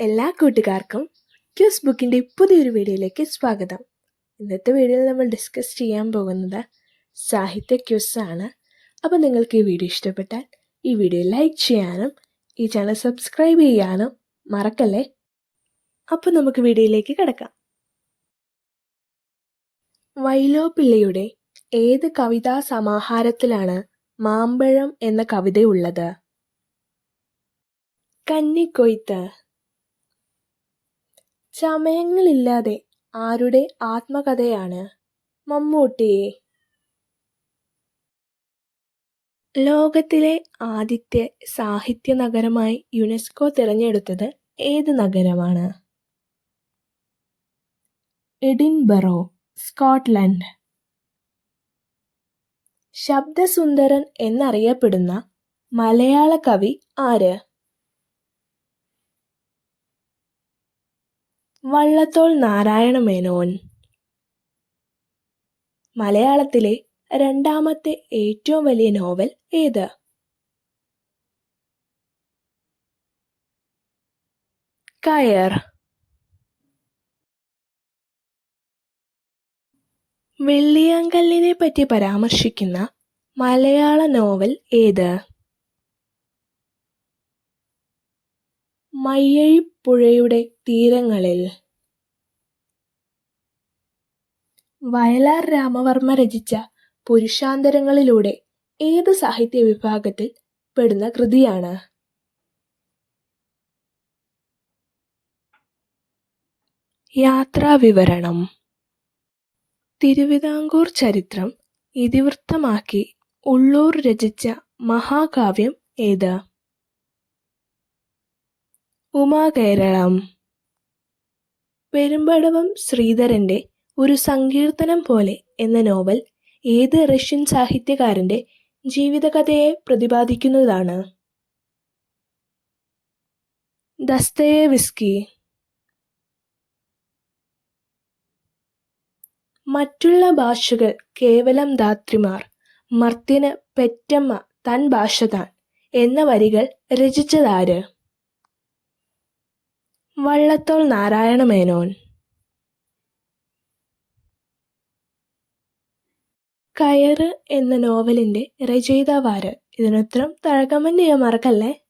എല്ലാ കൂട്ടുകാർക്കും ക്യൂസ് ബുക്കിന്റെ പുതിയൊരു വീഡിയോയിലേക്ക് സ്വാഗതം. ഇന്നത്തെ വീഡിയോയിൽ നമ്മൾ ഡിസ്കസ് ചെയ്യാൻ പോകുന്നത് സാഹിത്യ ക്യൂസ് ആണ്. അപ്പോൾ നിങ്ങൾക്ക് ഈ വീഡിയോ ഇഷ്ടപ്പെട്ടാൽ ഈ വീഡിയോ ലൈക്ക് ചെയ്യാനും ഈ ചാനൽ സബ്സ്ക്രൈബ് ചെയ്യാനും മറക്കല്ലേ? അപ്പോൾ നമുക്ക് വീഡിയോയിലേക്ക് കിടക്കാം. വൈലോപ്പിള്ളിയുടെ ഏത് കവിതാ സമാഹാരത്തിലാണ് മാമ്പഴം എന്ന കവിതയുള്ളത്? കന്നിക്കൊയ്ത്ത് ചമയങ്ങളില്ലാതെ ആരുടെ ആത്മകഥയാണ് മമ്മൂട്ടിയെ? ലോകത്തിലെ ആദ്യത്തെ സാഹിത്യ നഗരമായി യുനെസ്കോ തിരഞ്ഞെടുത്തത് ഏത് നഗരമാണ്? Edinburgh Scotland. ശബ്ദസുന്ദരൻ എന്നറിയപ്പെടുന്ന മലയാള കവി ആര്? വള്ളത്തോൾ നാരായണ മേനോൻ മലയാളത്തിലെ രണ്ടാമത്തെ ഏറ്റവും വലിയ നോവൽ ഏത്? കയർ. വെള്ളിയാങ്കല്ലിനെ പറ്റി പരാമർശിക്കുന്ന മലയാള നോവൽ ഏത്? മയ്യഴിപ്പുഴയുടെ തീരങ്ങളിൽ. വയലാർ രാമവർമ്മ രചിച്ച പുരുഷാന്തരങ്ങളിലൂടെ ഏത് സാഹിത്യ വിഭാഗത്തിൽ പെടുന്ന കൃതിയാണ്? യാത്രാവിവരണം. തിരുവിതാംകൂർ ചരിത്രം ഇതിവൃത്തമാക്കി ഉള്ളൂർ രചിച്ച മഹാകാവ്യം ഏത്? ഉമാകേരളം പെരുമ്പടവം ശ്രീധരന്റെ ഒരു സങ്കീർത്തനം പോലെ എന്ന നോവൽ ഏത് റഷ്യൻ സാഹിത്യകാരന്റെ ജീവിതകഥയെ പ്രതിപാദിക്കുന്നതാണ്. ദസ്തയെ വിസ്കി മറ്റുള്ള ഭാഷകൾ കേവലം ധാത്രിമാർ മർത്തിന് പെറ്റമ്മ തൻ ഭാഷ താൻ എന്ന വരികൾ രചിച്ചതാര്? വള്ളത്തോൾ നാരായണ മേനോൻ. കയറ് എന്ന നോവലിന്റെ രചയിതാവാര്. ഇതിനുത്തരം താഴെ മറക്കല്ലേ